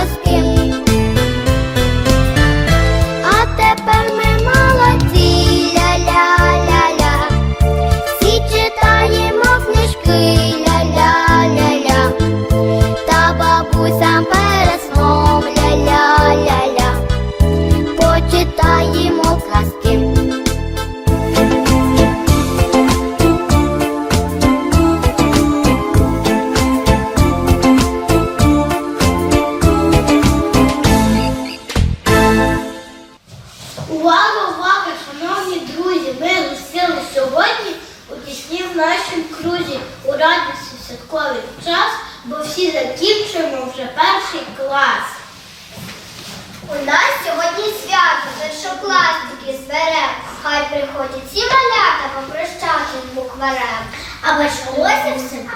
más tiempo. старший клас. У нас сьогодні свято, першокласники зберем. Хай приходять всі малята попрощати з букварем. А почалося все 1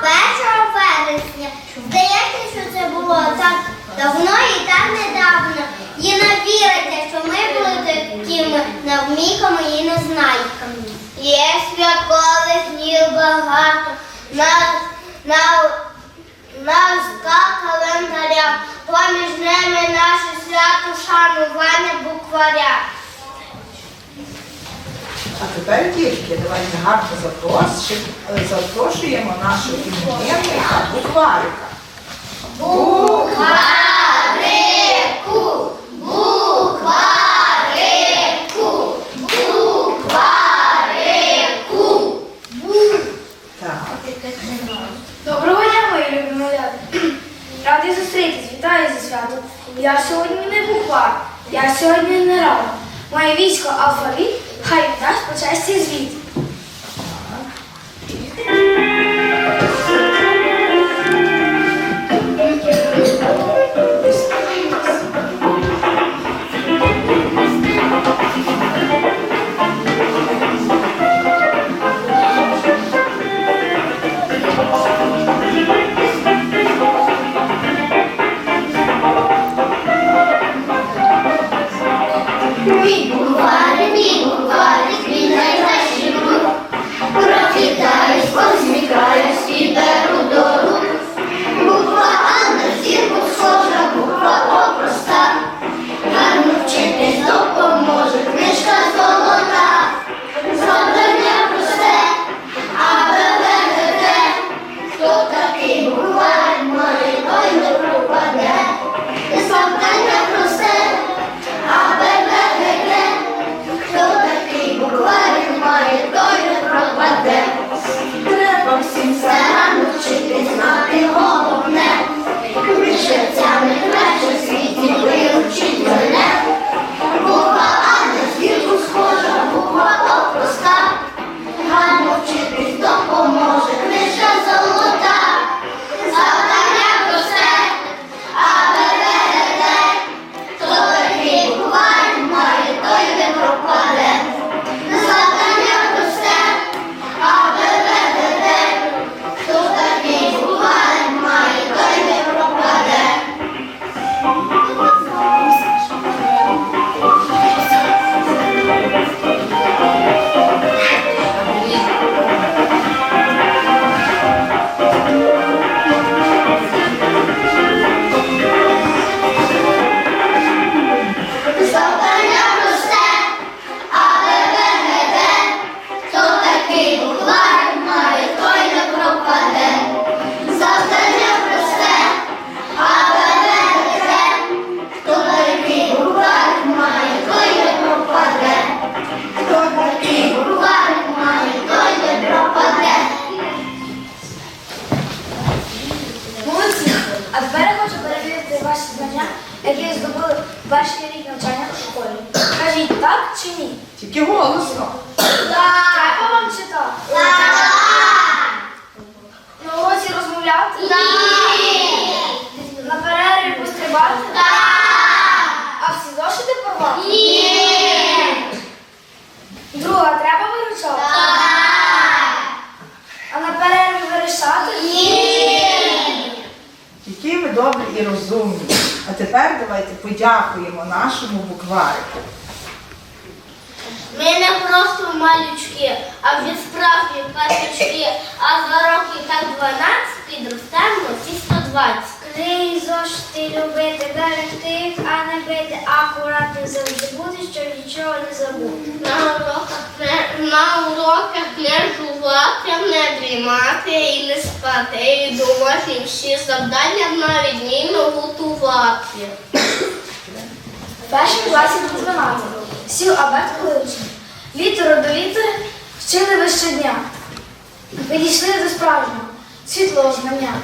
вересня. Здається, що це було так давно і так недавно. І не вірите, що ми були такими навміками і незнайками. Є свят коли снів багато. На, на Левська календаря, поміж ними наше свято шанування букваря. А тепер тільки давайте гарно запрошуємо, запрошуємо нашого іменинника букварика. Букварика! Подякуємо нашому букварику. Ми не просто малючки, а вже справжні патючки. А за років так 12 підростемо всі 120. Книги зошити любити, берегти, а не бити, акуратним завжди бути, щоб нічого не забути. На уроках не, на уроках не жувати, не дрімати і не спати. І домашні всі завдання на відміну готувати. В першому класі був 12. Сів абетку вивчили. Літеру до літери вчили ви щодня. Ви дійшли до справжнього, світлого знання.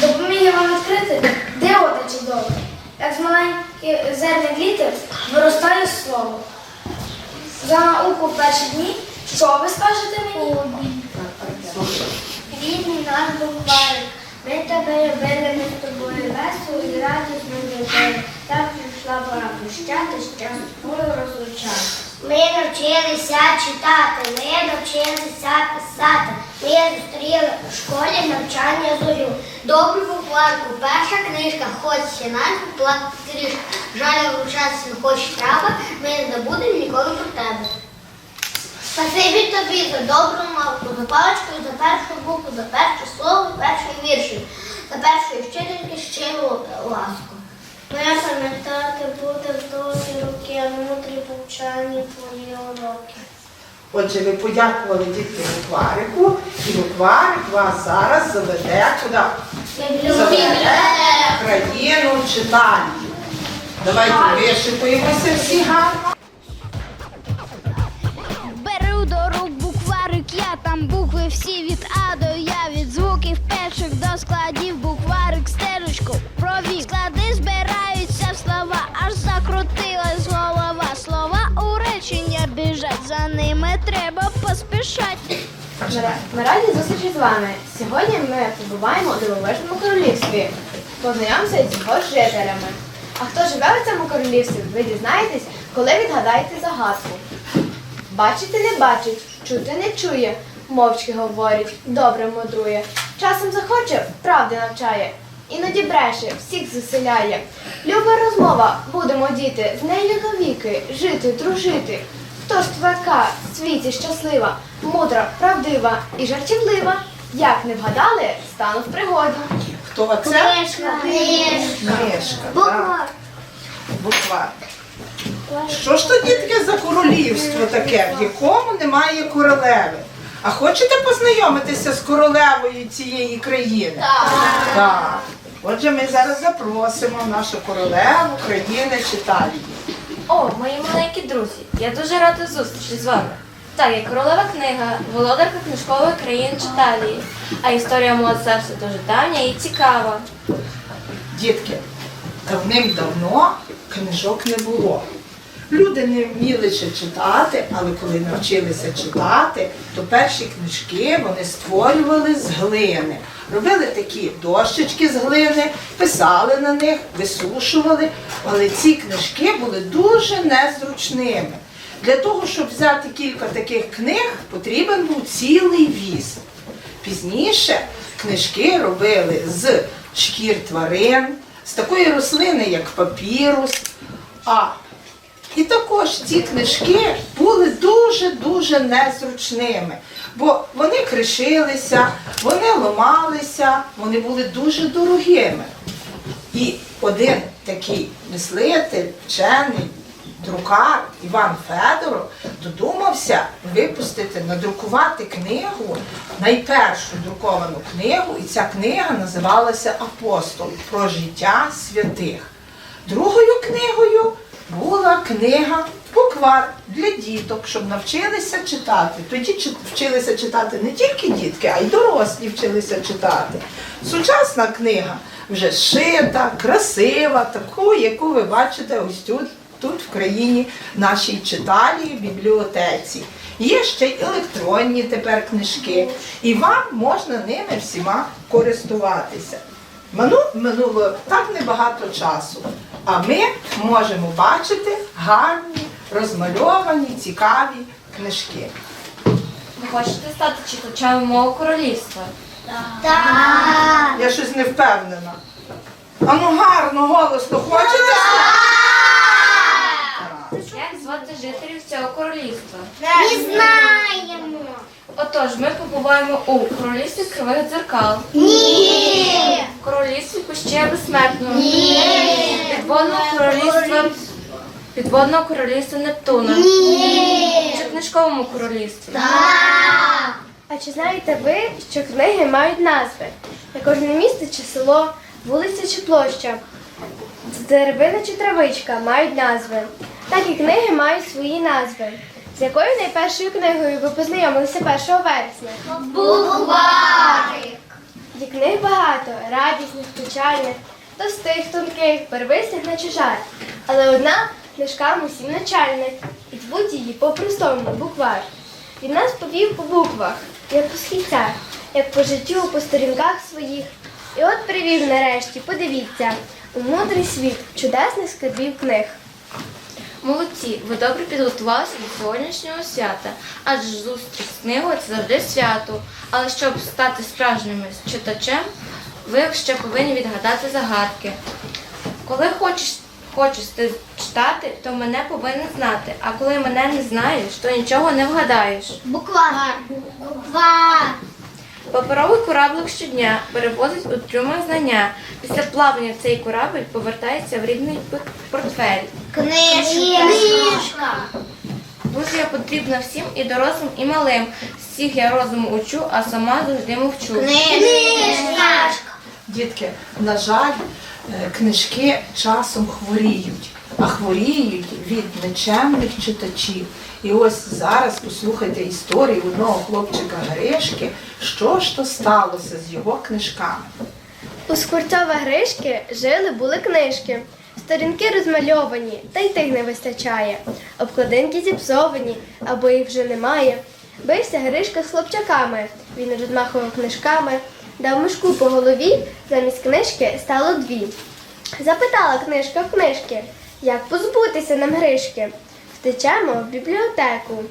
Допоміг вам відкрити, де оте добре, Як з маленьких зерних літер виростає слово. За науку в перші дні, що ви скажете мені? Рідний наш букварик, ми тебе любили, з тобою весело і радісно жили. Так прийшла пора прощати, з тобою розлучати. Ми навчилися читати, ми навчилися писати. Ми зустріли у школі навчання зорю. Добру букварку, перша книжка, хоч ще нас плакати трішки. Жаль, вручатися хоч треба, ми не забудемо ніколи про тебе. Спасибі тобі за добру науку, за паличку, за першу букву, за перше слово, за перший вірші, за першої вчительки щиру ласку. Ми пам'ятати буде в довгі роки, а мудрі повчальні твої уроки. Отже, ви подякували дітки букварику, і букварик вас зараз заведе куди? Заведе в країну читання. Давайте вишикуємося всі гарно. Там букви всі від А до Я від звуків перших до складів букварик стежечку провів. Склади збираються в слова, аж закрутилась голова. Слова у речення біжать, за ними треба поспішати. Ми раді зустрічі з вами. Сьогодні ми побуваємо у дивовижному королівстві. Познайомимося з його жителями. А хто живе у цьому королівстві, ви дізнаєтесь, коли відгадаєте загадку. Бачити не бачить, чути не чує, мовчки говорить, добре мудрує. Часом захоче, правди навчає. Іноді бреше, всіх заселяє. Люба розмова, будемо діти, з нею до віки, жити, дружити. Хто ж твояка в світі щаслива, мудра, правдива і жартівлива? Як не вгадали, стану в пригоду. Хто це? Книжка, книжка. Книжка. так. Що ж то дітки за королівство таке, в якому немає королеви? А хочете познайомитися з королевою цієї країни? Так. Так. Отже, ми зараз запросимо нашу королеву країни читальні. О, мої маленькі друзі, я дуже рада зустрічі з вами. Так, я королева книга, володарка книжкових країн Читалії, а історія мого царства дуже давня і цікава. Дітки, давним-давно книжок не було. Люди не вміли ще читати, але коли навчилися читати, то перші книжки вони створювали з глини. Робили такі дощечки з глини, писали на них, висушували, але ці книжки були дуже незручними. Для того, щоб взяти кілька таких книг, потрібен був цілий віз. Пізніше книжки робили з шкір тварин, з такої рослини, як папірус. А і також ці книжки були дуже-дуже незручними, бо вони кришилися, вони ламалися, вони були дуже дорогими. І один такий мислитель, вчений, друкар Іван Федоров додумався випустити, надрукувати книгу, найпершу друковану книгу, і ця книга називалася Апостол про життя святих. Другою книгою була книга Буквар для діток, щоб навчилися читати. Тоді вчилися читати не тільки дітки, а й дорослі вчилися читати. Сучасна книга вже шита, красива, таку, яку ви бачите ось тут, тут в країні нашій читалі, бібліотеці. Є ще й електронні тепер книжки, і вам можна ними всіма користуватися. Минуло так небагато часу, а ми можемо бачити гарні, розмальовані, цікаві книжки. Ви хочете стати читачами мого королівства? Так. Я щось не впевнена. А ну гарно, голосно хочете? Так. Звати жителів цього королівства? Не знаємо. Отож, ми побуваємо у королівстві кривих дзеркал, Ні. в королівстві Кущея Безсмертного, підводного королівства, підводного королівства Нептуна, чи книжковому королівстві. Так. А чи знаєте ви, що книги мають назви? На кожне місто чи село, вулиця чи площа, деревина чи травичка мають назви. Так і книги мають свої назви. З якою найпершою книгою ви познайомилися 1 вересня? Букварик. Є книг багато, радісних, печальних, товстих, тонких, первисних на чужар. Але одна книжкам усім начальник, і звуть її по-простому буквар. Він нас повів по буквах, як по східцях, як по життю, по сторінках своїх. І от привів нарешті, подивіться, у мудрий світ чудесних скарбів книг. Молодці, ви добре підготувалися до сьогоднішнього свята, адже зустріч з книгою це завжди свято. Але щоб стати справжнім читачем, ви ще повинні відгадати загадки. Коли хочеш, хочеш ти читати, то мене повинен знати. А коли мене не знаєш, то нічого не вгадаєш. Буквар. Буквар. Паперовий кораблик щодня перевозить у трюмах знання. Після плавання цей корабль повертається в рідний портфель. Книжка. Книжка. Дуже я потрібна всім і дорослим, і малим. Всіх я розуму учу, а сама завжди мовчу. Книжка. Дітки, на жаль, е, книжки часом хворіють, а хворіють від нечемних читачів. І ось зараз послухайте історію одного хлопчика Гришки, що ж то сталося з його книжками. У Скворцова Гришки жили були книжки. Сторінки розмальовані, та й тих не вистачає. Обкладинки зіпсовані, або їх вже немає. Бився Гришка з хлопчаками. Він розмахував книжками, дав мишку по голові, замість книжки стало дві. Запитала книжка в книжки, як позбутися нам Гришки. Втечемо в бібліотеку.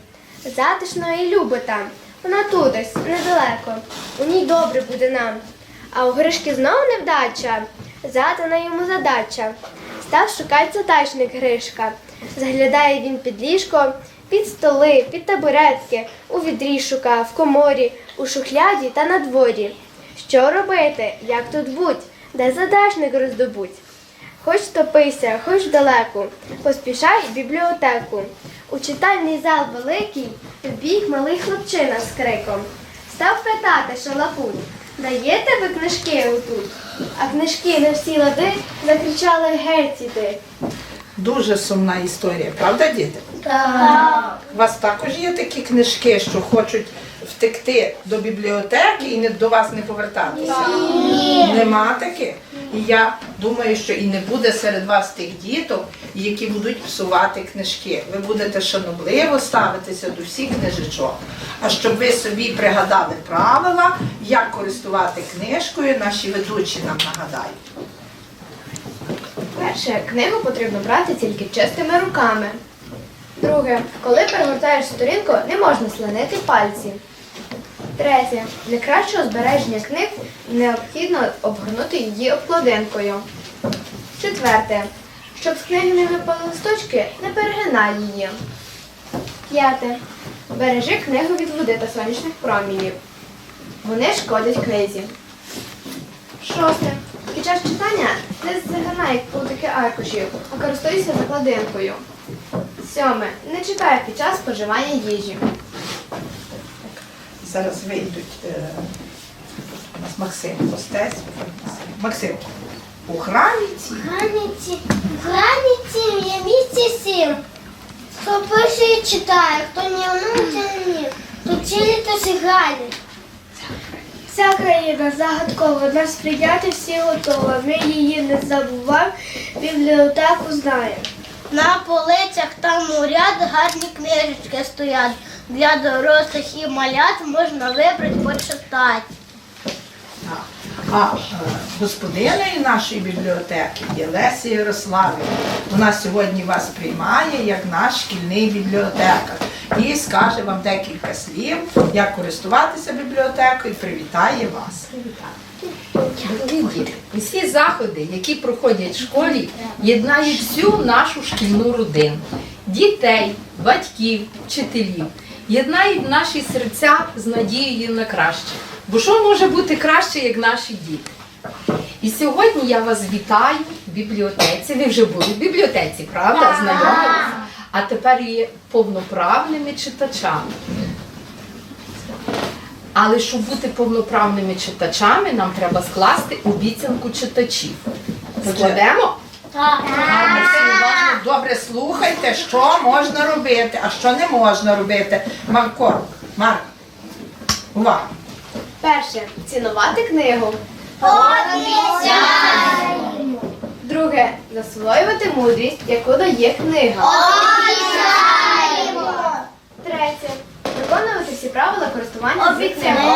Затишно і любо там. Вона тудись, недалеко. У ній добре буде нам. А у Гришки знову невдача. Задана йому задача. Став шукати задачник Гришка. Заглядає він під ліжко, під столи, під табуретки, у відрі шукав, в коморі, у шухляді та на дворі. Що робити, як тут будь, де задачник роздобуть? Хоч топися, хоч далеко, поспішай в бібліотеку. У читальний зал великий вбіг малий хлопчина з криком. Став питати шалапут, даєте ви книжки отут? А книжки на всі лади закричали геть іди. Дуже сумна історія, правда, діти? Так. У вас також є такі книжки, що хочуть втекти до бібліотеки і не до вас не повертатися? Нема таких. І я думаю, що і не буде серед вас тих діток, які будуть псувати книжки. Ви будете шанобливо ставитися до всіх книжечок. А щоб ви собі пригадали правила, як користувати книжкою, наші ведучі нам нагадають. Перше, книгу потрібно брати тільки чистими руками. Друге, коли перегортаєш сторінку, не можна слонити пальці. Третє, для кращого збереження книг необхідно обгорнути її обкладинкою. Четверте, щоб з книги не випали листочки, не перегинай її. П'яте. Бережи книгу від води та сонячних промінів. Вони шкодять книзі. Шосте. Під час читання не загинай плутики аркушів, а користуйся закладинкою. Сьоме. Не читай під час споживання їжі. Зараз вийдуть е, у Максим Костець. Максим, у храмі ці Границі, границі є місце сім. Хто пише і читає, хто вміє, то ні. То цілі, то сигалі. Ця країна загадкова, нас прийняти всі готова. Ми її не забуваємо, бібліотеку знаємо. На полицях там у ряд гарні книжечки стоять. Для дорослих і малят можна вибрати почитати. А е, господинею нашої бібліотеки є Леся Ярославівна. Вона сьогодні вас приймає як наш шкільний бібліотекар і скаже вам декілька слів, як користуватися бібліотекою, і привітає вас. Діти, усі заходи, які проходять в школі, єднають всю нашу шкільну родину. Дітей, батьків, вчителів, єднають наші серця з надією на краще. Бо що може бути краще, як наші діти? І сьогодні я вас вітаю в бібліотеці. Ви вже були в бібліотеці, правда? Знайомилися? А тепер є повноправними читачами. Але щоб бути повноправними читачами, нам треба скласти обіцянку читачів. Складемо? Уважно, добре слухайте, що можна робити, а що не можна робити. Марко, Марк, увага. Перше цінувати книгу. Друге засвоювати мудрість, яку дає книга. Третє виконувати всі правила користування з книгою.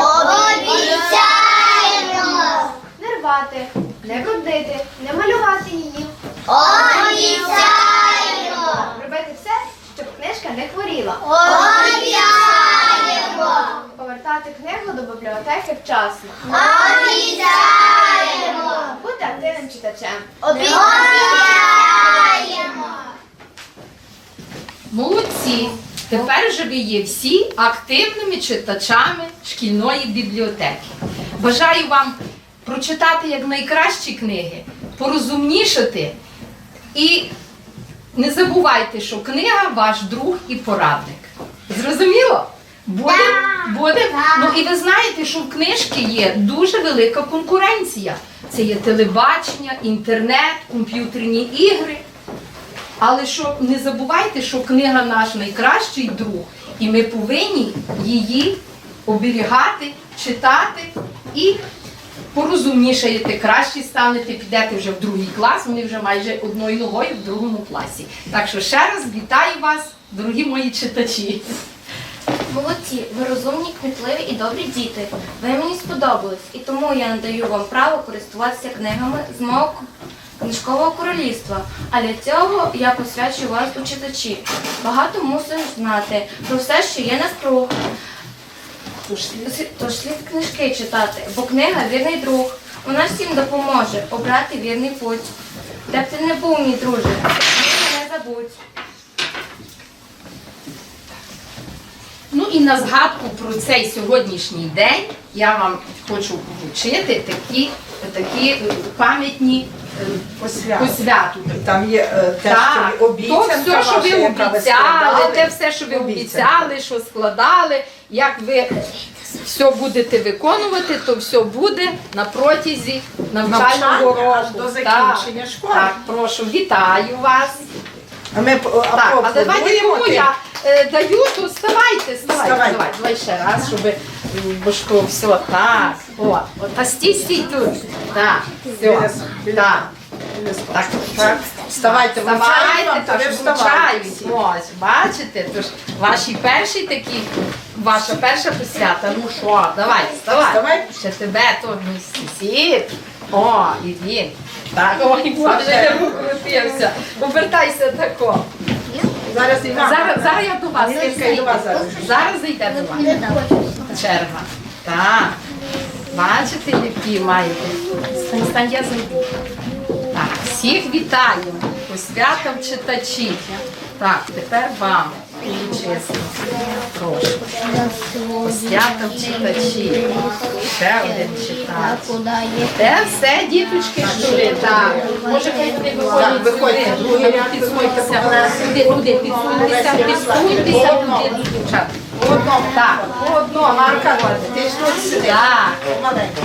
Не рвати, не бруднити, не малювати її. Робити все, щоб книжка не хворіла. Повертати книгу до бібліотеки вчасно. Бути активним читачем. Молодці! Тепер вже ви є всі активними читачами шкільної бібліотеки. Бажаю вам прочитати якнайкращі книги, порозумнішати і не забувайте, що книга ваш друг і порадник. Зрозуміло? Буде? Буде? Ну і ви знаєте, що в книжки є дуже велика конкуренція. Це є телебачення, інтернет, комп'ютерні ігри. Але що не забувайте, що книга наш найкращий друг, і ми повинні її оберігати, читати і порозумнішаєте, краще станете, підете вже в другий клас, вони вже майже одною ногою в другому класі. Так що ще раз вітаю вас, дорогі мої читачі. Молодці, ви розумні, кмітливі і добрі діти. Ви мені сподобались, і тому я надаю вам право користуватися книгами з мого книжкового королівства. А для цього я посвячую вас у читачі. Багато мусиш знати про все, що є навкруг. Тож слід книжки читати, бо книга вірний друг. Вона всім допоможе обрати вірний путь. Де б ти не був, мій друже, книги не забудь. Ну і на згадку про цей сьогоднішній день я вам хочу вручити такі, такі е, е, Посвяту. посвяту. Там є е, те, Так, що ви то обіцянка все, що ваша, ви яка обіцяли, складали. те все, що ви Обіцянка. обіцяли, що складали, як ви все будете виконувати, то все буде на протязі навчального Навчання аж року. до Так, закінчення школи. Так, прошу, вітаю вас. А ми а Так, а давайте кому я е, даю, то вставайте, вставайте, Вставайте. давай, давай ще раз, щоб бо то все, так, о, от, а стій, стій тут, так, Біля все, біля- так, так. Вставайте, Вставайте, то вставайте Ось, бачите, тож ваші перші такі, ваша перша посвята, ну що, давай, вставай. Вставай. Ще тебе то ну, сусід. О, і він. Так, ой, Боже, я покрутився. Обертайся тако. Зараз Іван. Зараз, зараз я до вас. До вас зараз. Зараз зайде до вас. Черга. Так. Бачите, які маєте. Стань, я зайду. Так, всіх вітаю. Посвятам читачів. Так, тепер вам. Чесно. Прошу. Посвятам читачів. Ще один читач. Те все, діточки, що так. Може, хай вони виходять Виходьте, другий ряд. Туди, туди, підсунутися, туди, дівчата. По одному. Так, по одному. Марка, ти ж тут сиди. Так, Маленько.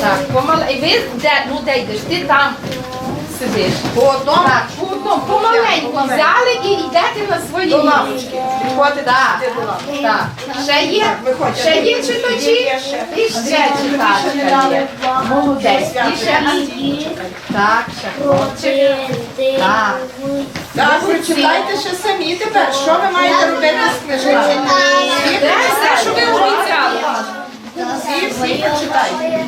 так, помале. І ви де, ну де йдеш? Ти там сидиш. По одному. Так, по Отако помаленьку взяли і йдете на свої До лавочки. Підходите Так. до лавочки. Так, ще є, Виходьте. ще є читачі, Є ще. і ще читачка. Молодець. І ще так, ще. Так. Так, прочитайте ще самі тепер. Що ви маєте робити з книжками? Все, що ви обіцяли? Всі, всі прочитайте.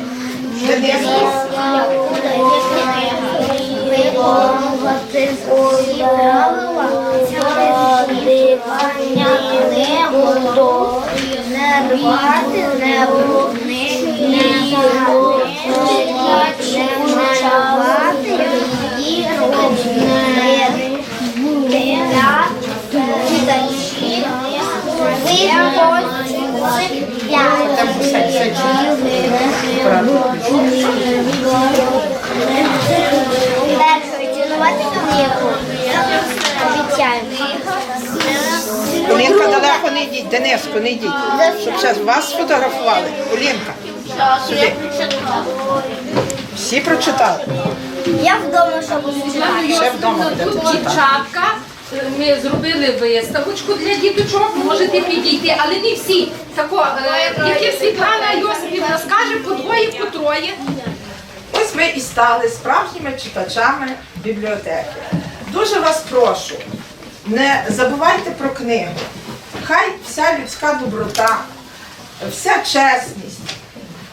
Не готові, не рвати, не бруднити, не малювати, далеко не йдіть, Дениско, не йдіть. Щоб зараз вас сфотографували. Олінка, сюди. Всі прочитали. Я вдома, щоб читати. Ще вдома будете Тут читати. дівчатка, ми зробили виставочку для діточок, можете підійти, але не всі. Тако, е, які Світлана Йосипівна скаже, по двоє, по троє. Ось ви і стали справжніми читачами бібліотеки. Дуже вас прошу, не забувайте про книгу. Хай вся людська доброта, вся чесність,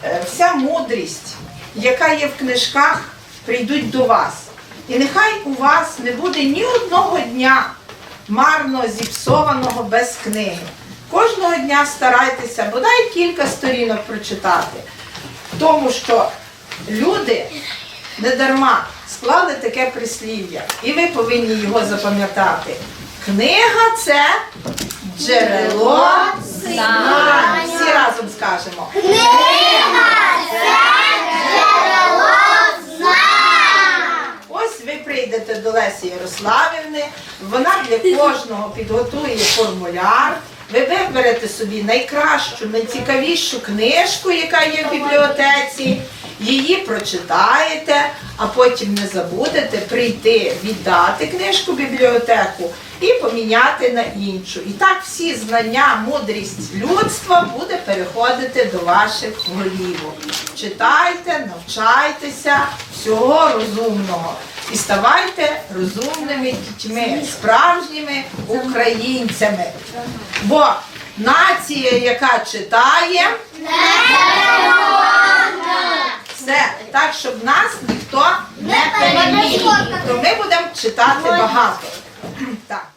е, вся мудрість, яка є в книжках, прийдуть до вас. І нехай у вас не буде ні одного дня марно зіпсованого без книги. Кожного дня старайтеся бодай кілька сторінок прочитати. Тому що люди не дарма склали таке прислів'я, і ви повинні його запам'ятати. Книга це джерело знань. Всі разом скажемо. Ось ви прийдете до Лесі Ярославівни, вона для кожного підготує формуляр. Ви виберете собі найкращу, найцікавішу книжку, яка є в бібліотеці, її прочитаєте, а потім не забудете прийти, віддати книжку в бібліотеку і поміняти на іншу. І так всі знання, мудрість людства буде переходити до ваших голівок. Читайте, навчайтеся всього розумного і ставайте розумними дітьми, справжніми українцями. Бо нація, яка читає, все так, щоб нас ніхто не переміг. То ми будемо читати багато. Так.